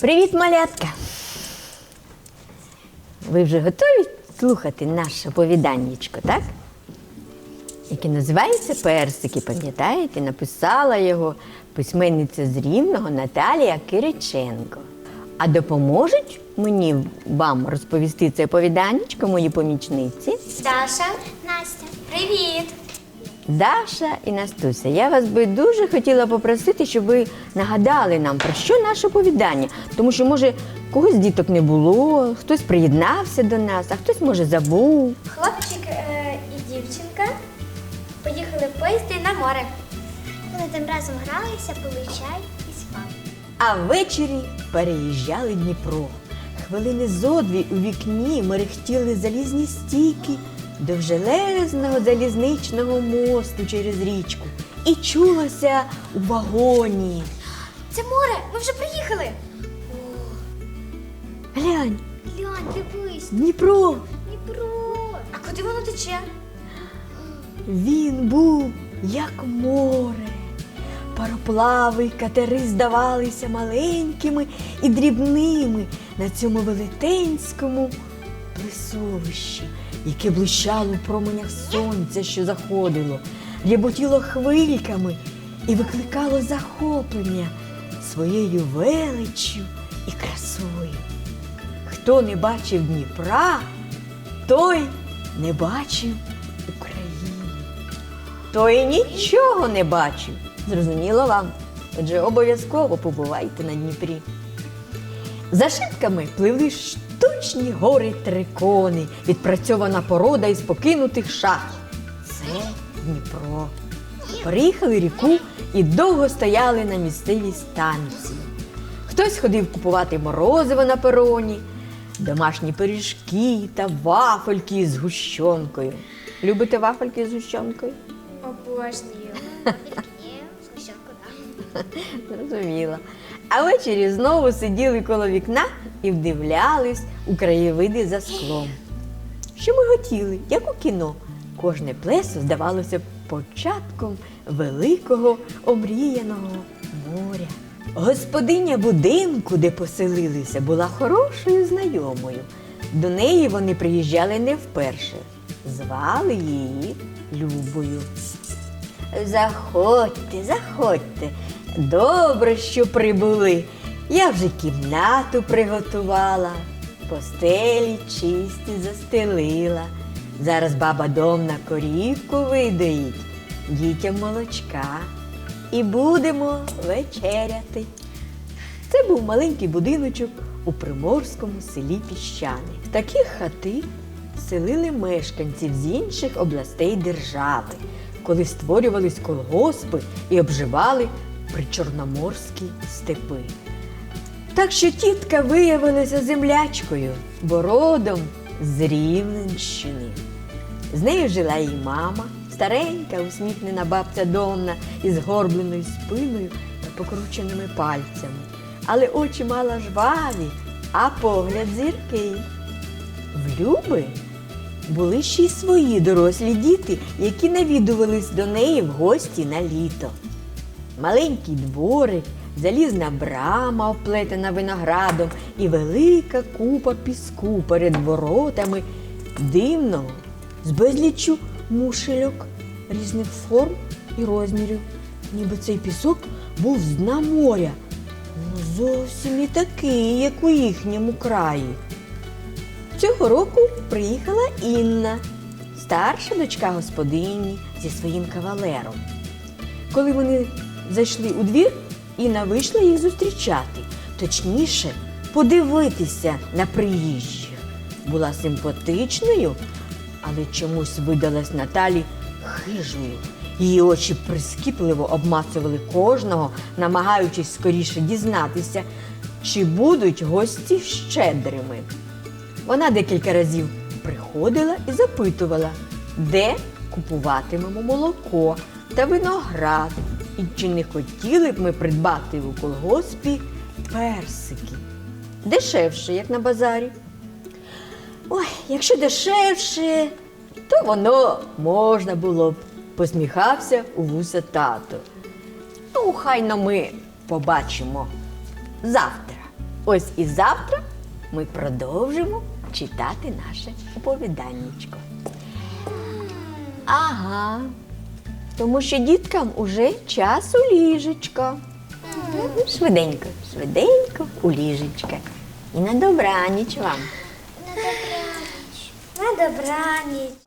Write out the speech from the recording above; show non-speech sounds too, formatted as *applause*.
Привіт, малятка! Ви вже готові слухати наше оповіданнячко, так? Яке називається Персики, пам'ятаєте, написала його письменниця з Рівного Наталія Кириченко. А допоможуть мені вам розповісти це оповіданнячко мої помічниці Даша, Настя, привіт! Даша і Настуся, я вас би дуже хотіла попросити, щоб ви нагадали нам про що наше оповідання. Тому що, може, когось діток не було, хтось приєднався до нас, а хтось, може, забув. Хлопчик е, і дівчинка поїхали в поїзді на море. Вони там разом гралися, пили чай і спали. А ввечері переїжджали Дніпро. Хвилини зодві у вікні мерехтіли залізні стійки довжелезного залізничного мосту через річку. І чулося у вагоні. Це море, ми вже приїхали. Глянь, Глянь, дивись, Дніпро! Дніпро. А куди воно тече? Він був як море. Пароплави й катери здавалися маленькими і дрібними на цьому велетенському плесовищі, яке блищало у променях сонця, що заходило, ряботіло хвильками і викликало захоплення своєю величчю і красою. Хто не бачив Дніпра, той не бачив України. Той нічого не бачив. Зрозуміло вам? Отже, обов'язково побувайте на Дніпрі. За шибками пливли штучні гори трикони, відпрацьована порода із покинутих шахт. Це Дніпро. Приїхали ріку і довго стояли на місцевій станції. Хтось ходив купувати морозиво на пероні, домашні пиріжки та вафельки з гущонкою. Любите вафельки з гущонкою? Обожнюю. *laughs* Зрозуміла. А ввечері знову сиділи коло вікна і вдивлялись у краєвиди за склом. Що ми хотіли, як у кіно. Кожне плесо здавалося початком великого омріяного моря. Господиня будинку, де поселилися, була хорошою знайомою. До неї вони приїжджали не вперше. Звали її Любою. Заходьте, заходьте. Добре, що прибули. Я вже кімнату приготувала, постелі чисті застелила. Зараз баба дом на корівку видоїть, дітям молочка. І будемо вечеряти. Це був маленький будиночок у приморському селі Піщани. Такі хати селили мешканців з інших областей держави, коли створювались колгоспи і обживали причорноморські степи. Так що тітка виявилася землячкою, бо родом з Рівненщини. З нею жила її мама, старенька, усміхнена бабця Донна із горбленою спиною та покрученими пальцями. Але очі мала жваві, а погляд зіркий. В Люби були ще й свої дорослі діти, які навідувались до неї в гості на літо. Маленький дворик, залізна брама, оплетена виноградом, і велика купа піску перед воротами дивного, з безліччю мушельок різних форм і розмірів. Ніби цей пісок був з дна моря. Ну, зовсім не такий, як у їхньому краї. Цього року приїхала Інна, старша дочка господині зі своїм кавалером. Коли вони зайшли у двір, Інна вийшла їх зустрічати, точніше, подивитися на приїжджих. Була симпатичною, але чомусь видалась Наталі хижою. Її очі прискіпливо обмацували кожного, намагаючись скоріше дізнатися, чи будуть гості щедрими. Вона декілька разів приходила і запитувала, де купуватимемо молоко та виноград, і чи не хотіли б ми придбати у колгоспі персики. Дешевше, як на базарі. Ой, якщо дешевше, то воно можна було б, посміхався у вуса тато. Ну, хай но ми побачимо завтра. Ось і завтра ми продовжимо читати наше оповіданнячко. Ага. Тому що діткам уже час у ліжечко. Швиденько, швиденько у ліжечко. І на добраніч вам. На добраніч. На добраніч.